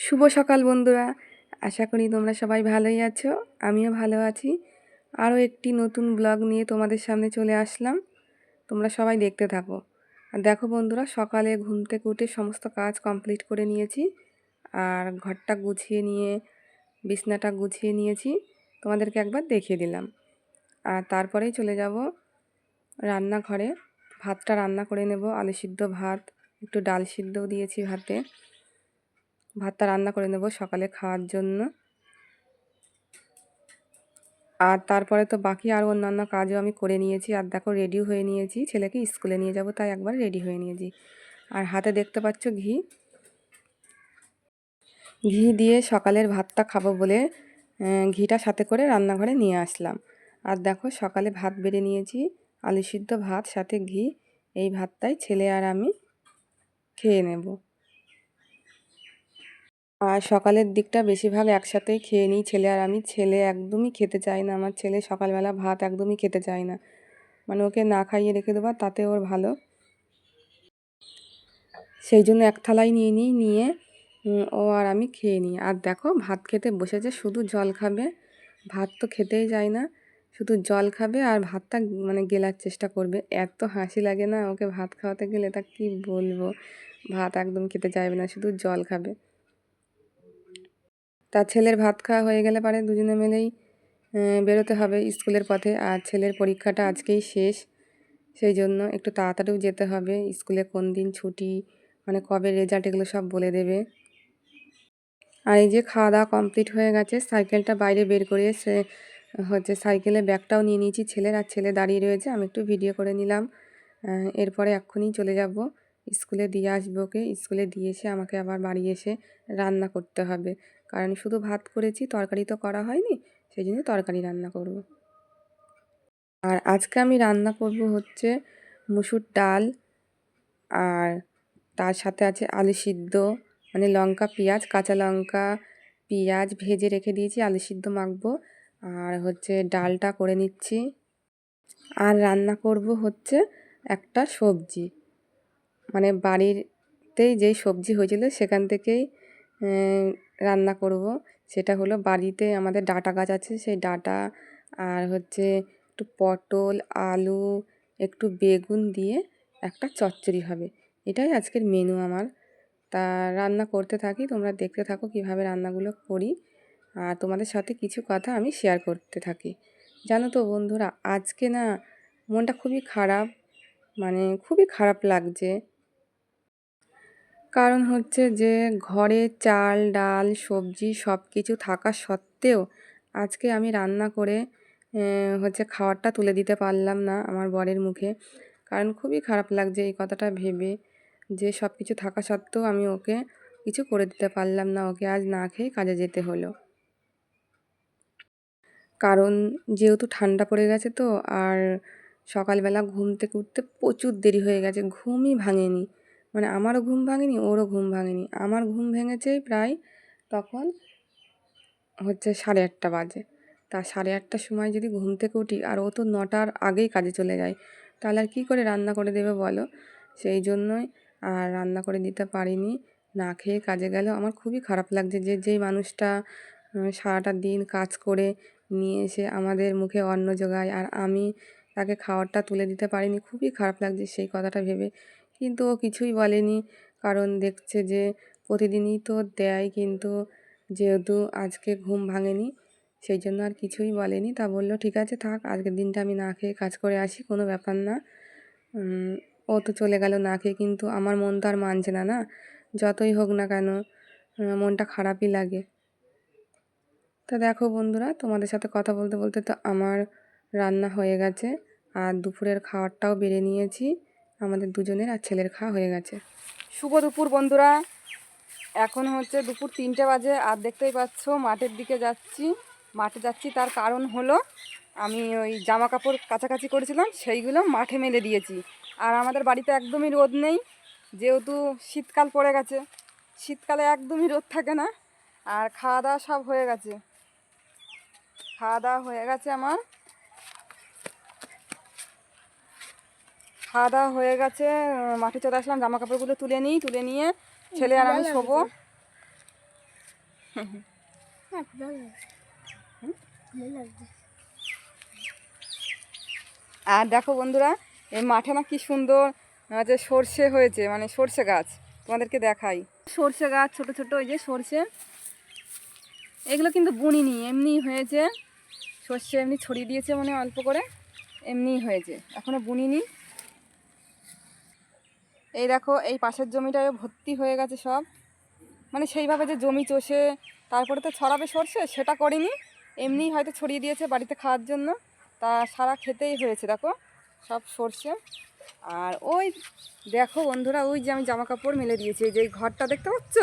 শুভ সকাল বন্ধুরা। আশা করি তোমরা সবাই ভালোই আছো, আমিও ভালো আছি। আরও একটি নতুন ব্লগ নিয়ে তোমাদের সামনে চলে আসলাম। তোমরা সবাই দেখতে থাকো। আর দেখো বন্ধুরা, সকালে ঘুম থেকে উঠে সমস্ত কাজ কমপ্লিট করে নিয়েছি। আর ঘরটা গুছিয়ে নিয়ে, বিছনাটা গুছিয়ে নিয়েছি। তোমাদেরকে একবার দেখিয়ে দিলাম। আর তারপরেই চলে যাব রান্নাঘরে। ভাতটা রান্না করে নেব, আলু সিদ্ধ ভাত, একটু ডাল সিদ্ধও দিয়েছি ভাতে। ভাতটা রান্না করে নেব সকালে খাওয়ার জন্য। আর তারপরে তো বাকি আরও অন্যান্য কাজও আমি করে নিয়েছি। আর দেখো রেডি হয়ে নিয়েছি। ছেলেকে স্কুলে নিয়ে যাব, তাই একবার রেডি হয়ে নিয়েছি। আর হাতে দেখতে পাচ্ছ ঘি। ঘি দিয়ে সকালের ভাতটা খাব বলে ঘিটা সাথে করে রান্নাঘরে নিয়ে আসলাম। আর দেখো সকালে ভাত বেড়ে নিয়েছি, আলু সিদ্ধ ভাত, সাথে ঘি। এই ভাতটাই ছেলে আর আমি খেয়ে নেব। আর সকালের দিকটা বেশিরভাগ একসাথেই খেয়ে নিই। ছেলে আর আমি, ছেলে একদমই খেতে চায় না। আমার ছেলে সকালবেলা ভাত একদমই খেতে চায় না। মানে ওকে না খাইয়ে রেখে দেবো, তাতে ওর ভালো। সেই জন্য এক থালাই নিয়ে নিই, নিয়ে ও আর আমি খেয়ে নিই। আর দেখো, ভাত খেতে বসেছে, শুধু জল খাবে। ভাত তো খেতেই যায় না। শুধু জল খাবে আর ভাতটা মানে গেলার চেষ্টা করবে। এত হাসি লাগে না ওকে ভাত খাওয়াতে গেলে, তা কী বলব? ভাত একদম খেতে চাইবে না, শুধু জল খাবে। তার ছেলের ভাত খাওয়া হয়ে গেলে পারে দুজনে মিলেই বেরোতে হবে স্কুলের পথে। আর ছেলের পরীক্ষাটা আজকেই শেষ। সেই জন্য একটু তাড়াতাড়িও যেতে হবে। স্কুলে কোন দিন ছুটি মানে কবে রেজাল্ট এগুলো সব বলে দেবে। আর এই যে খাওয়া দাওয়া কমপ্লিট হয়ে গেছে, সাইকেলটা বাইরে বের করে সে, হচ্ছে সাইকেলে ব্যাগটাও নিয়ে নিয়েছি, ছেলের আর ছেলে দাঁড়িয়ে রয়েছে, আমি একটু ভিডিও করে নিলাম। এরপরে এক্ষুনি চলে যাব। স্কুলে দিয়ে আসব ওকে। স্কুলে দিয়ে এসে আমাকে আবার বাড়ি এসে রান্না করতে হবে। কারণ শুধু ভাত করেছি, তরকারি তো করা হয়নি সেই জন্য তরকারি রান্না করব। আর আজকে আমি রান্না করব হচ্ছে মুসুর ডাল, আর তার সাথে আছে আলু সিদ্ধ মানে লঙ্কা, পেঁয়াজ, কাঁচা লঙ্কা, পেঁয়াজ ভেজে রেখে দিয়েছি, আলু সিদ্ধ মাখবো, আর হচ্ছে ডালটা করে নিচ্ছি আর রান্না করব হচ্ছে একটা সবজি মানে বাড়িতেই যেই সবজি হয়েছিল সেখান থেকেই রান্না করব। সেটা হলো বাড়িতে আমাদের ডাটা গাছ আছে, সেই ডাটা আর হচ্ছে একটু পটল, আলু, একটু বেগুন দিয়ে একটা চচ্চড়ি হবে। এটাই আজকের মেনু আমার। তা রান্না করতে থাকি, তোমরা দেখতে থাকো কীভাবে রান্নাগুলো করি। আর তোমাদের সাথে কিছু কথা আমি শেয়ার করতে থাকি। জানো তো বন্ধুরা, আজকে না মনটা খুবই খারাপ মানে খুবই খারাপ লাগছে। কারণ হচ্ছে যে ঘরে চাল, ডাল, সবজি সব কিছু থাকা সত্ত্বেও আজকে আমি রান্না করে হচ্ছে খাবারটা তুলে দিতে পারলাম না আমার বরের মুখে। কারণ খুবই খারাপ লাগছে এই কথাটা ভেবে যে সব কিছু থাকা সত্ত্বেও আমি ওকে কিছু করে দিতে পারলাম না, ওকে আজ না খেয়ে কাজে যেতে হলো। কারণ যেহেতু ঠান্ডা পড়ে গেছে তো, আর সকালবেলা ঘুম থেকে উঠতে প্রচুর দেরি হয়ে গেছে, ঘুমই ভাঙেনি। মানে আমারও ঘুম ভাঙেনি, ওরও ঘুম ভাঙেনি। আমার ঘুম ভেঙেছে প্রায় তখন হচ্ছে সাড়ে আটটা বাজে। তা সাড়ে আটটার সময় যদি ঘুম থেকে উঠি, আর ও তো নটার আগেই কাজে চলে যায়, তাহলে আর কী করে রান্না করে দেবে বলো? সেই জন্যই আর রান্না করে দিতে পারিনি, না খেয়ে কাজে গেল। আমার খুবই খারাপ লাগছে যে, যেই মানুষটা সারাটা দিন কাজ করে নিয়ে এসে আমাদের মুখে অন্ন জোগায়, আর আমি তাকে খাবারটা তুলে দিতে পারিনি, খুবই খারাপ লাগছে সেই কথাটা ভেবে। কিন্তু ও কিছুই বলেনি। কারণ দেখছে যে প্রতিদিনই তো দেয়, কিন্তু যেহেতু আজকে ঘুম ভাঙেনি, সেই জন্য আর কিছুই বলেনি। তা বলল, ঠিক আছে, থাক, আজকের দিনটা আমি না খেয়ে কাজ করে আসি, কোনো ব্যাপার না। ও তো চলে গেল না খেয়ে, কিন্তু আমার মন তো আর মানছে না না? যতই হোক না কেন মনটা খারাপই লাগে। তা দেখো বন্ধুরা, তোমাদের সাথে কথা বলতে বলতে তো আমার রান্না হয়ে গেছে, আর দুপুরের খাবারটাও বেড়ে নিয়েছি। আমাদের দুজনের আর ছেলের খাওয়া হয়ে গেছে। শুভ দুপুর বন্ধুরা। এখন হচ্ছে দুপুর তিনটে বাজে আর দেখতেই পাচ্ছ মাঠের দিকে যাচ্ছি। মাঠে যাচ্ছি তার কারণ হলো আমি ওই জামা কাপড় কাছাকাছি করেছিলাম, সেইগুলো মাঠে মেলে দিয়েছি। আর আমাদের বাড়িতে একদমই রোদ নেই, যেহেতু শীতকাল পড়ে গেছে। শীতকালে একদমই রোদ থাকে না। আর খাওয়া দাওয়া সব হয়ে গেছে। খাওয়া দাওয়া হয়ে গেছে আমার। খাওয়া দাওয়া হয়ে গেছে মাঠে চলে আসলাম জামা কাপড়গুলো তুলে নিই তুলে নিয়ে ছেলে আর আমি শোবো। হ্যাঁ আর দেখো বন্ধুরা এই মাঠে না কি সুন্দর যে সর্ষে হয়েছে মানে সর্ষে গাছ তোমাদেরকে দেখাই। সর্ষে গাছ ছোট ছোট ওই যে সর্ষে। এগুলো কিন্তু বুনিনি এমনি হয়েছে। সর্ষে এমনি ছড়িয়ে দিয়েছে মানে অল্প করে এমনি হয়েছে এখনও বুনিনি। এই দেখো, এই পাশের জমিটায় ভর্তি হয়ে গেছে সব। মানে সেইভাবে যে জমি চষে, তারপরে তো ছড়াবে সর্ষে, সেটা করিনি। এমনিই হয়তো ছড়িয়ে দিয়েছে বাড়িতে খাওয়ার জন্য। তা সারা খেতেই হয়েছে, দেখো, সব সর্ষে। আর ওই দেখো বন্ধুরা, ওই যে আমি জামা কাপড় মেলে দিয়েছি। যে ঘরটা দেখতে পাচ্ছ?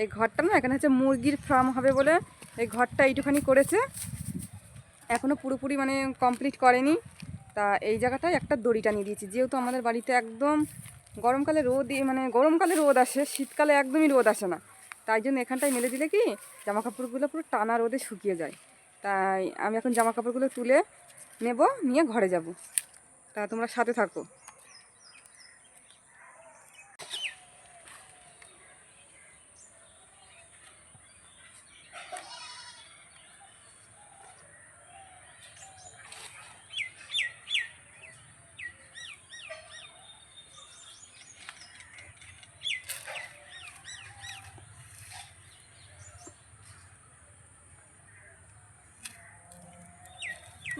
এই ঘরটা না, এখানে হচ্ছে মুরগির ফার্ম হবে বলে এই ঘরটা এইটুখানি করেছে। এখনও পুরোপুরি মানে কমপ্লিট করেনি। তা এই জায়গাটায় একটা দড়ি টানিয়ে দিয়েছি। যেহেতু আমাদের বাড়িতে একদম গরমকালে রোদ মানে গরমকালে রোদ আসে, শীতকালে একদমই রোদ আসে না। তাই জন্য এখানটায় মেলে দিলে কি জামা কাপড়গুলো পুরো টানা রোদে শুকিয়ে যায়। তাই আমি এখন জামা কাপড়গুলো তুলে নেব, নিয়ে ঘরে যাব। তা তোমরা সাথে থাকো।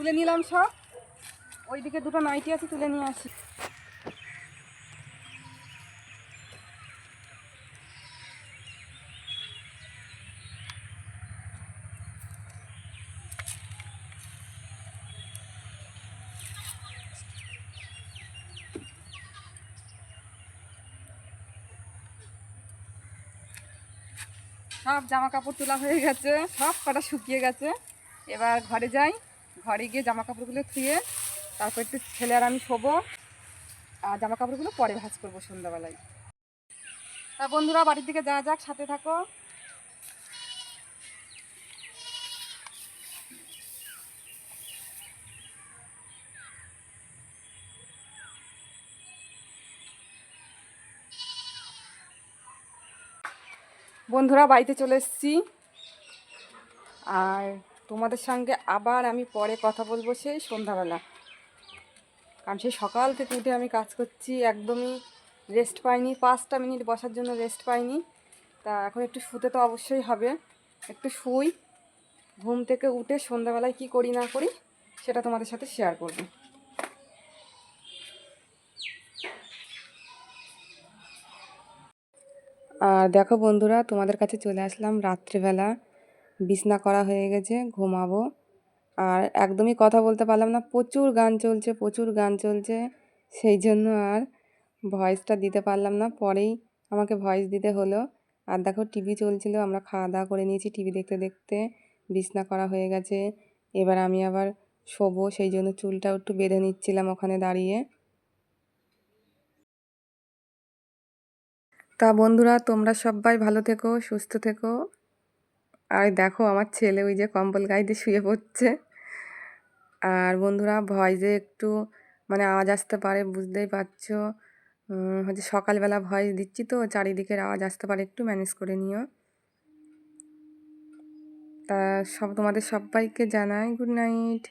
তুলে নিলাম সব। ওইদিকে দুটো নাইটি আছে, তুলে নিয়ে আসি। সব জামা কাপড় তোলা হয়ে গেছে, সব কটা শুকিয়ে গেছে। এবার ঘরে যাই। ঘরে গিয়ে জামা কাপড়গুলো ধুয়ে তারপর একটু ছেলে আর আমি শোবো। আর জামা কাপড়গুলো পরে ভাজ করব সন্ধ্যাবেলায়। তা বন্ধুরা, বাড়ির দিকে যা যাক, সাথে থাকো। বন্ধুরা, বাড়িতে চলে এসেছি। আর তোমাদের সঙ্গে আবার আমি পরে কথা বলব সেই সন্ধ্যাবেলা। কারণ সেই সকাল থেকে উঠে আমি কাজ করছি, একদমই রেস্ট পাইনি। পাঁচটা মিনিট বসার জন্য রেস্ট পাইনি। তা এখন একটু শুতে তো অবশ্যই হবে। একটু শুই, ঘুম থেকে উঠে সন্ধ্যাবেলায় কি করি না করি সেটা তোমাদের সাথে শেয়ার করব। আর দেখো বন্ধুরা, তোমাদের কাছে চলে আসলাম রাত্রিবেলা। বিছনা করা হয়ে গেছে, ঘুমাবো। আর একদমই কথা বলতে পারলাম না, প্রচুর গান চলছে, প্রচুর গান চলছে। সেই জন্য আর ভয়েসটা দিতে পারলাম না, পরেই আমাকে ভয়েস দিতে হলো। আর দেখো টিভি চলছিল, আমরা খাওয়া দাওয়া করে নিয়েছি টিভি দেখতে দেখতে, বিছনা করা হয়ে গেছে। এবার আমি আবার শোবো, সেই জন্য চুলটাও একটু বেঁধে নিচ্ছিলাম ওখানে দাঁড়িয়ে। তা বন্ধুরা, তোমরা সবাই ভালো থেকো, সুস্থ থেকো। আর দেখো আমার ছেলে ওই যে কম্বল গায়ে দিয়ে শুয়ে পড়ছে। আর বন্ধুরা ভয়েসে একটু মানে আওয়াজ আসতে পারে, বুঝতেই পারছ। হচ্ছে সকালবেলা ভয়েস দিচ্ছি তো, চারিদিকের আওয়াজ আসতে পারে, একটু ম্যানেজ করে নিও। তা সব তোমাদের সবাইকে জানাই গুড নাইট